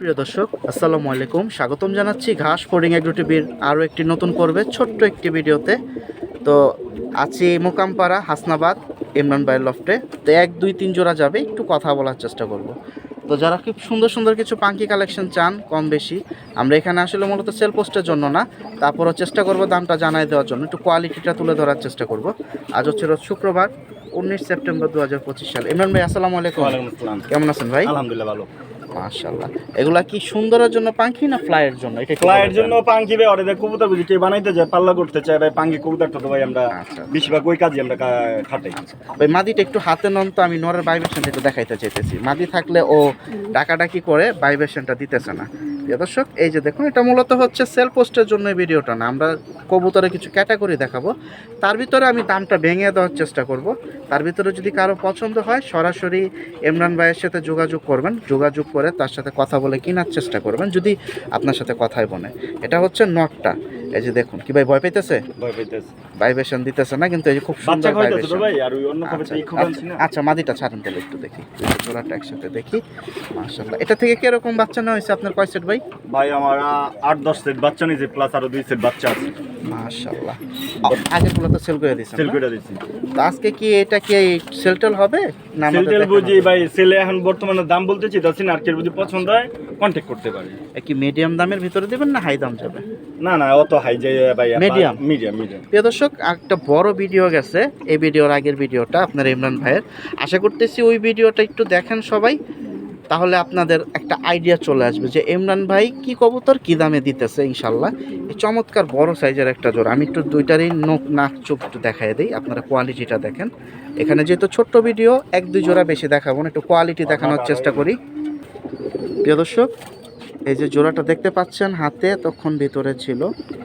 প্রিয় দর্শক আসসালামু আলাইকুম। স্বাগতম জানাচ্ছি ঘাস ফোর্ডিং এগ্রো টিভির আরও একটি নতুন পর্বে ছোট্ট একটি ভিডিওতে। তো আছি মোকামপাড়া হাসনাবাদ ইমরান ভাইয়ের লফটে তো এক দুই তিন জোড়া যাবে একটু কথা বলার চেষ্টা করব। তো যারা খুব সুন্দর সুন্দর কিছু পাঙ্কি কালেকশন চান কম বেশি আমরা এখানে আসলে মূলত সেল পোস্টের জন্য না। তারপরও চেষ্টা করব দামটা জানাই দেওয়ার জন্য একটু কোয়ালিটিটা তুলে ধরার চেষ্টা করব। আজ হচ্ছে রোজ শুক্রবার উনিশ সেপ্টেম্বর দু হাজার পঁচিশ সাল। ইমরান ভাই আসসালামু আলাইকুম। কেমন আছেন ভাই? আলহামদুলিল্লাহ ভালো। মাশাল্লাহ এগুলা কি সুন্দরের জন্য পাখি না ফ্লাইয়ের জন্য? এটা ফ্লাইয়ের জন্য পাখি ভাই অরে কবুতর বুঝি কে বানাইতে যায় পাল্লা করতে চায় ভাই পাখি কবুতর তো ভাই আমরা আচ্ছা। বেশিরভাগ ওই কাজে আমরা খাটাই। ভাই ওই মাদিটা একটু হাতে নন তো আমি নরের ভাইব্রেশনটা একটু দেখাইতে চাইতেছি। মাদি থাকলে ও ডাকাডাকি করে ভাইব্রেশনটা দিতেছে না। প্রিয় দর্শক, এই যে দেখুন, এটা মূলত হচ্ছে সেল পোস্টের জন্য ভিডিওটা না, আমরা কবুতরে কিছু ক্যাটাগরি দেখাবো। তার ভিতরে আমি দামটা ভেঙে দেওয়ার চেষ্টা করব। তার ভিতরে যদি কারও পছন্দ হয়, সরাসরি ইমরান ভাইয়ের সাথে যোগাযোগ করবেন। যোগাযোগ করে তার সাথে কথা বলে কেনার চেষ্টা করবেন, যদি আপনার সাথে কথায় বনে এটা হচ্ছে নটটা এই যে দেখুন কি ভাই ভয় পাইতেছে? ভয় পাইতেছে। ভাইব্রেশন দিতেছে না কিন্তু এই যে খুব সুন্দর ভাইব্রেশন ভাই? আর ওই অন্য খাবার আচ্ছা, এই খুব আচ্ছা মাদিটা ছাড়েন তাহলে একটু দেখি। জোড়াটা একসাথে দেখি। মাশাআল্লাহ। এটা থেকে কীরকম বাচ্চা নেওয়া হয়েছে আপনার কয় সেট ভাই? ভাই আমার আট দশ সেট বাচ্চা নিয়েছে প্লাস আরও দুই সেট বাচ্চা আছে। মাশাআল্লাহ। আগেরগুলো তো সেল করে দিয়েছেন সেল করে দিচ্ছি তো আজকে কি এটা কি সেল টেল হবে? না সেল আমাদের টেল বুঝি ভাই সেলে এখন বর্তমানে দাম বলতে চাইতাছি না আর কেউ যদি পছন্দ হয় কন্ট্যাক্ট করতে পারে। কি মিডিয়াম দামের ভিতরে দিবেন না হাই দাম যাবে? না না অত হাই যাই ভাই Medium? মিডিয়াম মিডিয়াম প্রিয় দর্শক একটা বড় ভিডিও গেছে। এই ভিডিওর আগের ভিডিওটা আপনার ইমরান ভাইয়ের। আশা করতেছি ওই ভিডিওটা একটু দেখেন সবাই। তাহলে আপনাদের একটা আইডিয়া চলে আসবে যে ইমরান ভাই কি কবুতর কি দামে দিতেছে ইনশাল্লাহ। এই চমৎকার বড় সাইজের একটা জোড়া। আমি একটু দুইটারই নোক নাক চোখ একটু দেখাই দিই আপনারা কোয়ালিটিটা দেখেন। এখানে যেহেতু ছোট্ট ভিডিও এক দুই জোড়া বেশি দেখাবো না একটু কোয়ালিটি দেখানোর চেষ্টা করি। প্রিয় দর্শক এই যে জোড়াটা দেখতে পাচ্ছেন হাতে তখন ভিতরে ছিল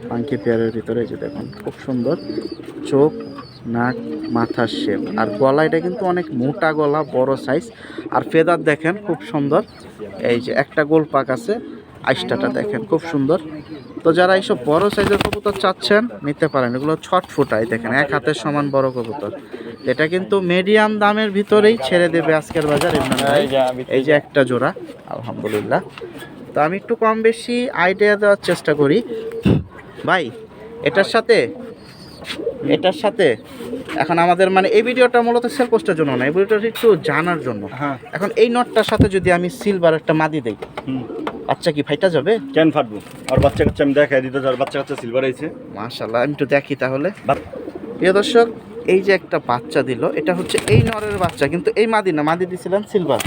পাঙ্কি পেয়ারের ভিতরে এই যে দেখুন খুব সুন্দর। চোখ নাক মাথার শেপ আর গলা এটা কিন্তু অনেক মোটা গলা বড় সাইজ আর ফেদার দেখেন খুব সুন্দর। এই যে একটা গোল পাক আছে আইসটাটা দেখেন খুব সুন্দর। তো যারা এইসব বড় সাইজের কবুতর চাচ্ছেন নিতে পারেন। এগুলো ছট ফুটাই দেখেন এক হাতের সমান বড় কবুতর। এটা কিন্তু মিডিয়াম দামের ভিতরেই ছেড়ে দেবে আজকের বাজার এই যে একটা জোড়া আলহামদুলিল্লাহ। তো আমি একটু কম বেশি আইডিয়া দেওয়ার চেষ্টা করি। ভাই এটার সাথে এটার সাথে এখন আমাদের মানে এই ভিডিওটা মূলত সেল পোস্টের জন্য না এই ভিডিওটা একটু জানার জন্য। হ্যাঁ। এখন এই নটটার সাথে যদি আমি সিলভার একটা মাদি দেই। আচ্ছা কি ফাইটা যাবে? কেন ফাটবো? আর বাচ্চা কাচ্চা আমি দেখাই দিতে আর বাচ্চা কাচ্চা সিলভার আইছে। মাশাল্লাহ আমি একটু দেখি তাহলে। প্রিয় দর্শক এই যে একটা বাচ্চা দিল এটা হচ্ছে এই নরের বাচ্চা কিন্তু এই মাদি না মাদি দিছিলেন সিলভার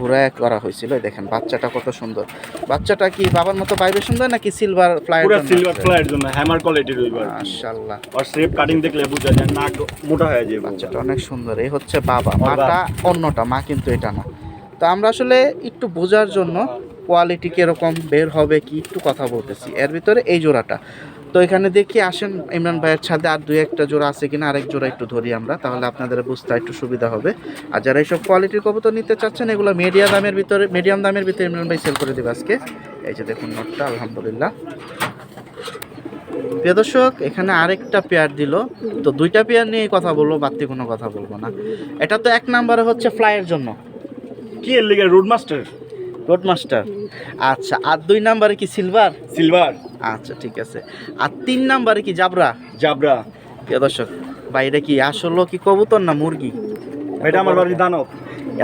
ঘোরায় করা হয়েছিল। দেখেন বাচ্চাটা কত সুন্দর। বাচ্চাটা কি বাবার মতো বাইরে সুন্দর নাকি সিলভার ফ্লাইট পুরো সিলভার ফ্লাইয়ের জন্য হ্যামার কোয়ালিটির ওইবার মাশাল্লাহ আর শেপ কাটিং দেখলে বোঝা যায় নাক মোটা হয়ে যায় বাচ্চাটা অনেক সুন্দর। এই হচ্ছে বাবা। মাটা অন্যটা মা কিন্তু এটা না। তো আমরা আসলে একটু বোঝার জন্য কোয়ালিটি কীরকম বের হবে কি একটু কথা বলতেছি। এর ভিতরে এই জোড়াটা। তো এখানে দেখি আসেন ইমরান ভাইয়ের ছাদে আর দুই একটা জোড়া আছে কিনা, আরেক জোড়া একটু ধরি আমরা, তাহলে আপনাদের বুঝতে একটু সুবিধা হবে। আর যারা এইসব কোয়ালিটির কবুতর নিতে চাচ্ছেন, এগুলো মিডিয়া দামের ভিতরে মিডিয়াম দামের ভিতরে ইমরান ভাই সেল করে দেবে আজকে। এই যে দেখুন নোটটা, আলহামদুলিল্লাহ। প্রিয় দর্শক, এখানে আরেকটা পেয়ার দিল। তো দুইটা পেয়ার নিয়ে কথা বলব, বাড়তি কোনো কথা বলব না। এটা তো এক নম্বরে হচ্ছে ফ্লাইয়ের জন্য। কি এর লিগে রোড মাস্টার রোড মাস্টার আচ্ছা আর দুই নাম্বারে কি সিলভার সিলভার আচ্ছা ঠিক আছে। আর তিন নাম্বারে কি জাবরা জাবরা প্রিয় দর্শক বাইরে এটা কি আসলো কি কবুতর না মুরগি? এটা আমার বাড়ির দানব।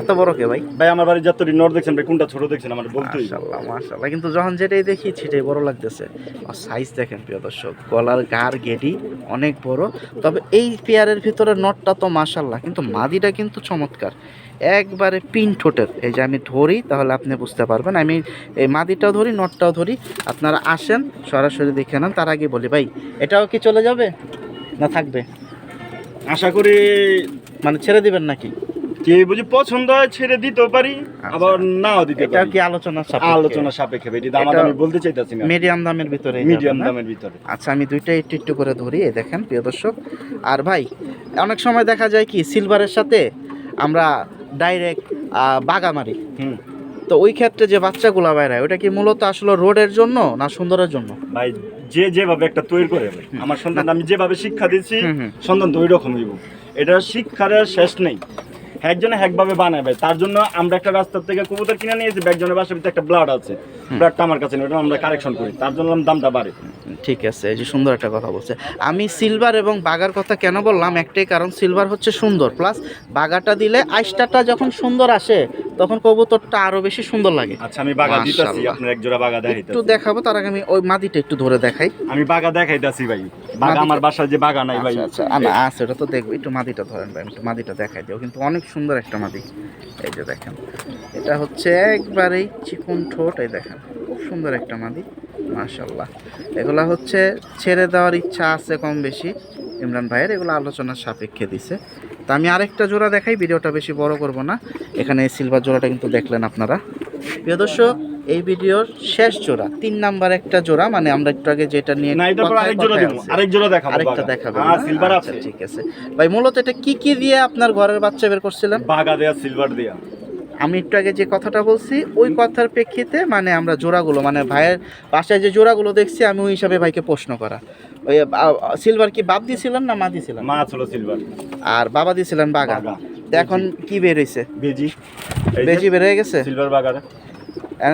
এত বড় কে ভাই? ভাই আমার বাড়ির যত নর দেখছেন ভাই কোনটা ছোট দেখছেন আমার বলতেই মাশাল্লাহ মাশাল্লাহ কিন্তু যখন যেটাই দেখি সেটাই বড় লাগতেছে। আর সাইজ দেখেন প্রিয় দর্শক গলার গার গেডি অনেক বড়। তবে এই পেয়ারের ভিতরে নটটা তো মাশাল্লাহ কিন্তু মাদিটা কিন্তু চমৎকার। একবারে পিন ঠোঁটের। এই যে আমি ধরি তাহলে আপনি বুঝতে পারবেন। আমি এই মাদিটাও ধরি নটটাও ধরি। আপনারা আসেন সরাসরি দেখে নেন। তার আগে বলি ভাই এটাও কি চলে যাবে? না থাকবে? আশা করি মানে ছেড়ে দিবেন নাকি? কে বুঝি পছন্দ হয় ছেড়ে দিতেও পারি আবার নাও দিতে পারি। কি আলোচনা আলোচনা সাপেক্ষে ভাই দাম আমি বলতে চাইতাছি না। মিডিয়াম দামের ভিতরে মিডিয়াম দামের ভিতরে। আচ্ছা আমি দুইটা একটু একটু করে ধরি দেখেন প্রিয় দর্শক। আর ভাই অনেক সময় দেখা যায় কি সিলভারের সাথে আমরা ডাইরেক্ট বাগা মারি হুম। তো ওই ক্ষেত্রে যে বাচ্চাগুলা বাইরে ওটা কি মূলত আসলে রোডের জন্য না সুন্দরের জন্য? ভাই যে যেভাবে একটা তৈরি করে আমার সন্তান আমি যেভাবে শিক্ষা দিচ্ছি। সন্তান তো ওই রকম এটা শিক্ষার শেষ নেই। একজনে বানায় ভাই তার জন্য আমরা একটা রাস্তার থেকে কবুতর কিনে নিয়েছি একজনের বাসার ভিতরে একটা ব্লাড আছে। ব্লাডটা আমার কাছে ওটা আমরা কারেকশন করি তার জন্য দামটা বাড়ে। ঠিক আছে এই যে সুন্দর একটা কথা বলছে। আমি সিলভার এবং বাগার কথা কেন বললাম? একটাই কারণ সিলভার হচ্ছে সুন্দর প্লাস বাগাটা দিলে আইসটাটা যখন সুন্দর আসে তখন কবুতরটা আরও বেশি সুন্দর লাগে। আচ্ছা আমি বাগা দিতেছি। আপনার এক জোড়া বাগা একটু দেখাবো তার আগে আমি ওই মাদিটা একটু ধরে দেখাই। আমি বাগা দেখাইতেছি ভাই। বাগা আমার বাসায় যে বাগা নাই ভাই। আচ্ছা আচ্ছা না আছে ওটা তো দেখব। একটু মাদিটা ধরেন ভাই একটু মাদিটা দেখাই দিও। কিন্তু অনেক সুন্দর একটা মাদি। এই যে দেখেন এটা হচ্ছে একবারেই চিকন ঠোঁট এই দেখেন খুব সুন্দর একটা মাদি মাশাল্লাহ এগুলা হচ্ছে ছেড়ে দেওয়ার ইচ্ছা আছে কম বেশি। ইমরান ভাইয়ের এগুলো আলোচনার সাপেক্ষে দিছে। তা আমি আরেকটা জোড়া দেখাই ভিডিওটা বেশি বড় করব না। এখানে এই সিলভার জোড়াটা কিন্তু দেখলেন আপনারা। প্রিয় দর্শক এই ভিডিওর শেষ জোড়া তিন নাম্বার একটা জোড়া মানে আমরা একটু আগে যেটা নিয়ে দেখাবো। আরেকটা বাগা। হ্যাঁ সিলভার আচ্ছা, আছে। ঠিক আছে। ভাই মূলত এটা কি কি দিয়ে আপনার ঘরের বাচ্চা বের করছিলেন? বাগা দেয়া সিলভার দেয়া। আমি একটু আগে যে কথাটা বলছি ওই কথার প্রেক্ষিতে মানে আমরা জোড়াগুলো মানে ভাইয়ের বাসায় যে জোড়াগুলো দেখছি আমি ওই হিসাবে ভাইকে প্রশ্ন করা। সিলভার কি বাপ দিয়েছিলেন না মা দিয়েছিলেন মা ছিল সিলভার আর বাবা দিয়েছিলেন বাগা। এখন কি বের হয়েছে বেজি। বেজি বের হয়ে গেছে? সিলভার বাগার এখন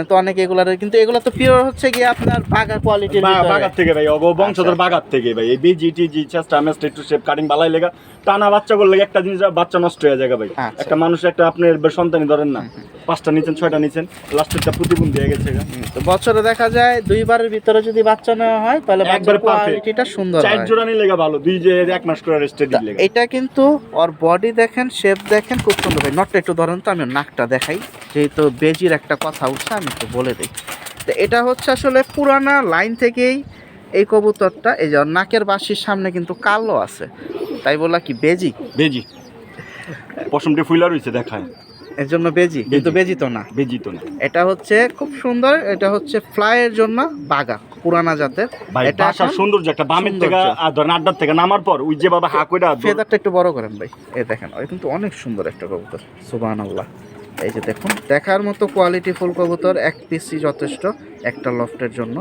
তো অনেক এগুলার কিন্তু এগুলো তো পিওর হচ্ছে গিয়ে আপনার বাগা কোয়ালিটির বাগার থেকে ভাই অব বংশধর আচ্ছা। বাগার থেকে ভাই। এই বিজি টিজি চেষ্টা মেস্ট একটু শেপ কাটিং বালাই লেগা টানা বাচ্চা করলে একটা জিনিস বাচ্চা নষ্ট হয়ে যায় ভাই। আচ্ছা। একটা মানুষ একটা আপনার সন্তানই ধরেন না। পাঁচটা নিচেন ছয়টা নিচেন লাস্টেরটা প্রতিবন্ধী হয়ে গেছে তো বছরে দেখা যায় দুইবারের ভিতরে যদি বাচ্চা নেওয়া হয় তাহলে একবারে। কোয়ালিটিটা সুন্দর চার জোড়া নিলে ভালো দুই যে এক মাস করে রেস্টে দিলে এটা কিন্তু ওর বডি দেখেন শেপ দেখেন খুব সুন্দর। ভাই নটটা একটু ধরেন তো আমি নাকটা দেখাই। যেহেতু বেজির একটা কথা উঠছে আমি একটু বলে দিই। তো এটা হচ্ছে আসলে পুরানা লাইন থেকেই এই কবুতরটা এই যে নাকের বাসির সামনে কিন্তু কালো আছে। তাই বলা কি বেজি? বেজি। পশমটি ফুইলা রয়েছে দেখায়। এর জন্য বেজি কিন্তু বেজি তো না। বেজি তো না। এটা হচ্ছে খুব সুন্দর এটা হচ্ছে ফ্লাইয়ের জন্য বাগা পুরানা জাতের। এটা এখন সৌন্দর্য একটা বামের থেকে আর ধরেন আড্ডার থেকে নামার পর ওই যে বাবা হা কইরা ফেদারটা একটু বড় করেন ভাই। এই দেখেন ওই কিন্তু অনেক সুন্দর একটা কবুতর। সুবাহ আল্লাহ এই যে দেখুন দেখার মতো কোয়ালিটি ফুল কবুতর এক পিসই যথেষ্ট একটা লফটের জন্য।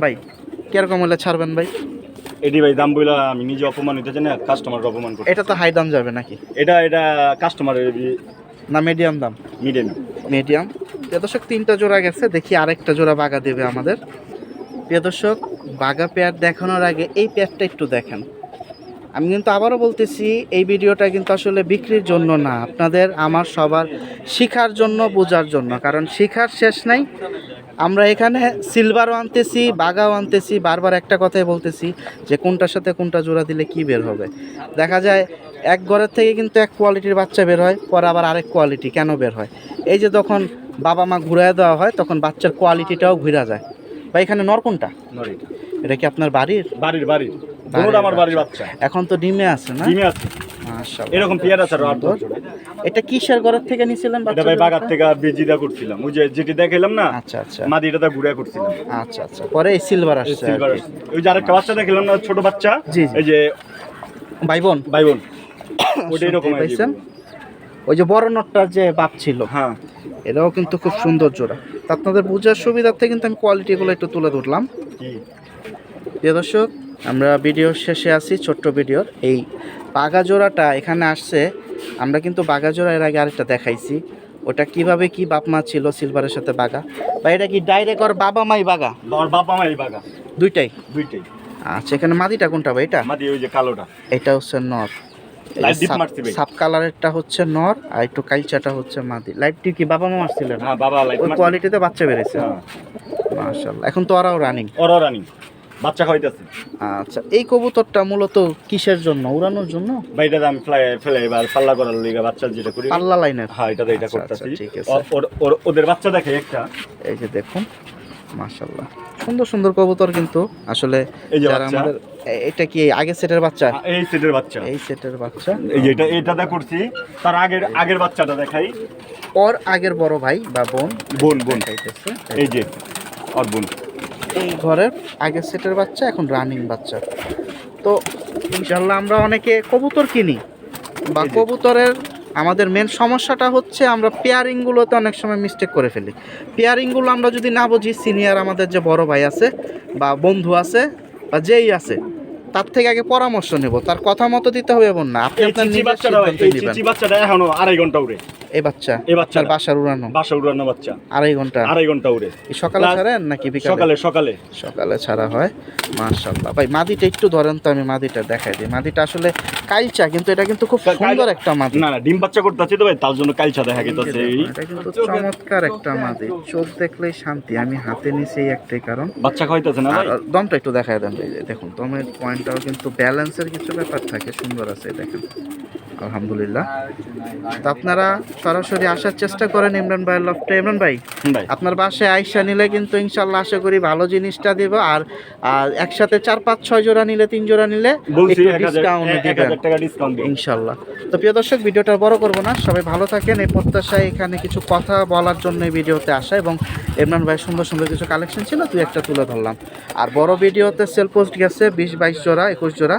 ভাই কীরকম হলে ছাড়বেন ভাই? এডি ভাই দাম বইলা আমি নিজে অপমান হইতে জানি কাস্টমার অপমান করতে এটা তো হাই দাম যাবে নাকি? এটা এটা কাস্টমারের না মিডিয়াম দাম? মিডিয়াম মিডিয়াম প্রিয় দর্শক তিনটা জোড়া গেছে দেখি আরেকটা জোড়া বাগা দেবে আমাদের। প্রিয় দর্শক বাগা পেয়ার দেখানোর আগে এই পেয়ারটা একটু দেখেন। আমি কিন্তু আবারও বলতেছি এই ভিডিওটা কিন্তু আসলে বিক্রির জন্য না। আপনাদের আমার সবার শিখার জন্য বোঝার জন্য। কারণ শিখার শেষ নাই। আমরা এখানে সিলভারও আনতেছি বাগাও আনতেছি বারবার একটা কথাই বলতেছি যে কোনটার সাথে কোনটা জোড়া দিলে কি বের হবে। দেখা যায় এক ঘরের থেকে কিন্তু এক কোয়ালিটির বাচ্চা বের হয় পরে আবার আরেক কোয়ালিটি কেন বের হয়? এই যে তখন বাবা মা ঘুরায় দেওয়া হয় তখন বাচ্চার কোয়ালিটিটাও ঘুরা যায়। বা এখানে নর কোনটা? এটা কি আপনার বাড়ির? বাড়ির বাড়ির। দুটোটা আমার বাড়ির বাচ্চা। এখন তো ডিমে আছে না? ডিমে আছে। এরকম পেয়ার আছে আরও। এটা কিসের ঘরের থেকে নিছিলেন এটা বাচ্চা ভাই বাগার? থেকে বেজিদা করছিলাম। ওই যে যেটি দেখাইলাম না আচ্ছা আচ্ছা। মাদি এটা ঘুরে করছিলাম। আচ্ছা আচ্ছা। পরে সিলভার আসছে silver ওই যে আরেকটা বাচ্চা দেখাইলাম না ছোট বাচ্চা জি। এই যে ভাই বোন ভাই বোন ওইটা এরকম পাইছেন? ওই যে বড় নটটার যে বাপ ছিল হ্যাঁ। এটাও কিন্তু খুব সুন্দর জোড়া। তা আপনাদের বোঝার সুবিধার্থে কিন্তু আমি কোয়ালিটিগুলো একটু তুলে ধরলাম। প্রিয় দর্শক আমরা ভিডিওর শেষে আছি ছোট্ট ভিডিওর এই বাঘা জোড়াটা এখানে আসছে। আমরা কিন্তু বাঘা জোড়া এর আগে আরেকটা দেখাইছি। ওটা কীভাবে কি বাপ মা ছিল সিলভারের সাথে বাঘা? বা এটা কি ডাইরেক্ট ওর বাবা মাই বাঘা ওর বাবা মা এই বাগা দুইটাই? দুইটাই। আচ্ছা এখানে মাদিটা কোনটা ভাই এটা? মাদি ওই যে কালোটা। এটা হচ্ছে নর। সাব কালারেরটা হচ্ছে নর আর একটু কাইচাটা হচ্ছে মাদি লাইট কি বাবা মা মারছিলেন হ্যাঁ বাবা লাইট কোয়ালিটিতে বাচ্চা বেড়েছে। হ্যাঁ। মাশাআল্লাহ। এখন তো ওরাও রানিং ওর রানি বাচ্চা খাইতেছে আচ্ছা এই কবুতরটা মূলত কিসের জন্য উড়ানোর জন্য? ভাই এটা আমি ফ্লাই ফেলে এবার পাল্লা করার লিগা বাচ্চা যেটা করি। পাল্লা লাইনের। হ্যাঁ এটা এটা আচ্ছা, করতেছি। আচ্ছা, ঠিক আছে। ওর ওদের বাচ্চা দেখে একটা। এই যে দেখুন মাশাআল্লাহ। সুন্দর সুন্দর কবুতর কিন্তু। আসলে যারা আমাদের এটা কি আগের সেটের বাচ্চা? হ্যাঁ, এই সেটের বাচ্চা। এই সেটের বাচ্চা। এই এটা এটাতে করছি। তার আগের আগের বাচ্চাটা দেখাই। ওর আগের বড় ভাই বা বোন? বোন বোন। এই যে আর বোন। এই ঘরের আগের সেটের বাচ্চা এখন রানিং বাচ্চা। তো ইনশাল্লাহ আমরা অনেকে কবুতর কিনি বা কবুতরের আমাদের মেন সমস্যাটা হচ্ছে আমরা পেয়ারিংগুলোতে অনেক সময় মিস্টেক করে ফেলি। পেয়ারিংগুলো আমরা যদি না বুঝি সিনিয়র আমাদের যে বড় ভাই আছে বা বন্ধু আছে বা যেই আছে তার থেকে আগে পরামর্শ নেব। তার কথা মতো দিতে হবে এমন না। আপনি আপনার বাচ্চাটা এখনও আড়াই ঘণ্টা উড়ে। এই বাচ্চা? এই। আপনার বাসার উড়ানো? বাসা উড়ানো বাচ্চা। আড়াই ঘণ্টা? আড়াই ঘণ্টা উড়ে। সকালে ছাড়েন নাকি সকালে সকালে। সকালে ছাড়া হয়? মাশাল্লাহ ভাই মাদিটা একটু ধরেন তো আমি মাদিটা দেখাই দিই। মাদিটা আসলে কাইচা কিন্তু এটা কিন্তু খুব সুন্দর একটা মাদি। না না ডিম বাচ্চা করতেছি তো ভাই তার জন্য কালচা দেখা গেছে এটা কিন্তু চমৎকার একটা মাদি। চোখ দেখলেই শান্তি আমি হাতে নিছি একটাই কারণ। বাচ্চা খাইতেছে না ভাই? দমটা একটু দেখায় দেন দেখুন দমের পয়েন্টটাও কিন্তু ব্যালেন্সের কিছু ব্যাপার থাকে সুন্দর আছে দেখেন। আলহামদুলিল্লাহ। তো আপনারা সরাসরি আসার চেষ্টা করেন ইমরান ভাইয়ের লফটে। ইমরান ভাই আপনার বাসায় আইসা নিলে কিন্তু ইনশাল্লাহ আশা করি ভালো জিনিসটা দেবো। আর আর একসাথে চার পাঁচ ছয় জোড়া নিলে তিন জোড়া নিলে ডিসকাউন্ট দিবেন ইনশাল্লাহ। তো প্রিয় দর্শক ভিডিওটা বড় করব না। সবাই ভালো থাকেন। এই প্রত্যাশায় এখানে কিছু কথা বলার জন্য এই ভিডিওতে আসা এবং ইমরান ভাই সুন্দর সুন্দর কিছু কালেকশন ছিল তুই একটা তুলে ধরলাম। আর বড় ভিডিওতে সেল পোস্ট গেছে বিশ বাইশ জোড়া একুশ জোড়া।